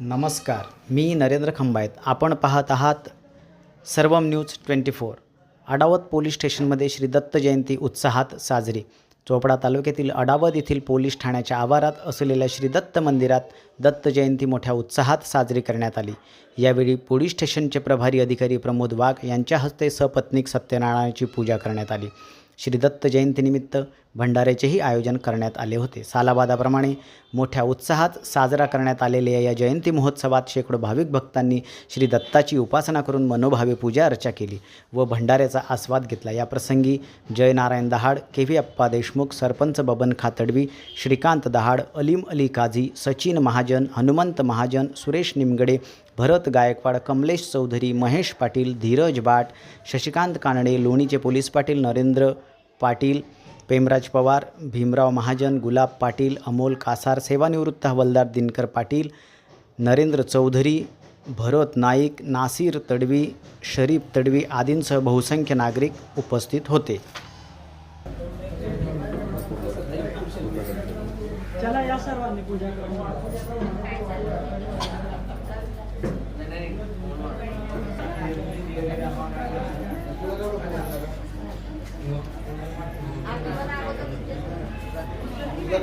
नमस्कार मी नरेंद्र खंबायत. आपण पाहत आहात Sarvam news twenty four. Adavat police स्टेशनमध्ये श्री दत्त जयंती उत्साहात साजरी. चोपडा तालुक्यातील अडावत येथील पोलीस ठाण्याच्या आवारात असलेल्या श्री दत्त मंदिरात दत्त जयंती मोठ्या उत्साहात साजरी करण्यात आली. यावेळी पोलीस स्टेशनचे प्रभारी अधिकारी प्रमोद वाघ यांच्या हस्ते सपत्नीक सत्यनारायणाची पूजा करण्यात आली. श्री दत्त जयंतीनिमित्त भंडाऱ्याचेही आयोजन करण्यात आले होते. सालाबादाप्रमाणे मोठ्या उत्साहात साजरा करण्यात आलेल्या या जयंती महोत्सवात शेकडो भाविक भक्तांनी श्री दत्ताची उपासना करून मनोभावे पूजा अर्चा केली व भंडाऱ्याचा आस्वाद घेतला. या प्रसंगी जयनारायण दहाड के व्ही अप्पा देशमुख सरपंच बबन खातडवी श्रीकांत दहाड अलीम अली काझी सचिन महाजन हनुमंत महाजन सुरेश निमगडे भरत गायकवाड कमलेश चौधरी महेश पाटील धीरज भाट शशिकांत कानडे लोणीचे पोलीस पाटील नरेंद्र पाटील पेमराज पवार भीमराव महाजन गुलाब पाटील अमोल कासार सेवानिवृत्त हवलदार दिनकर पाटील नरेंद्र चौधरी भरत नाईक नासिर तडवी शरीफ तडवी आदींसह बहुसंख्य नागरिक उपस्थित होते. चला या सर्वांनी पूजा ち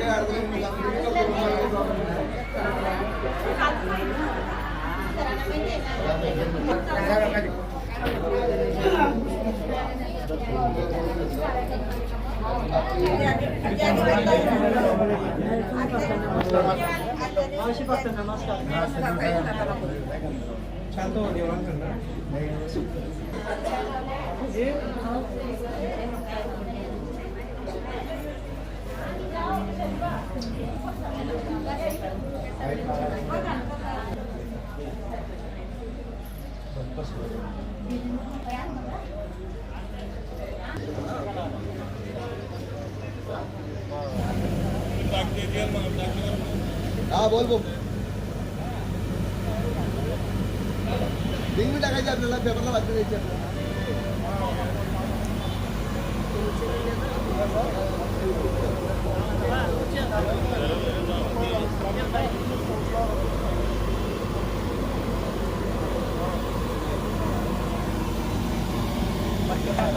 ゃんと言わんかな。हा बोल बोल लिंक बी टाकायची आपल्याला पेपरला बातमी द्यायची आपल्याला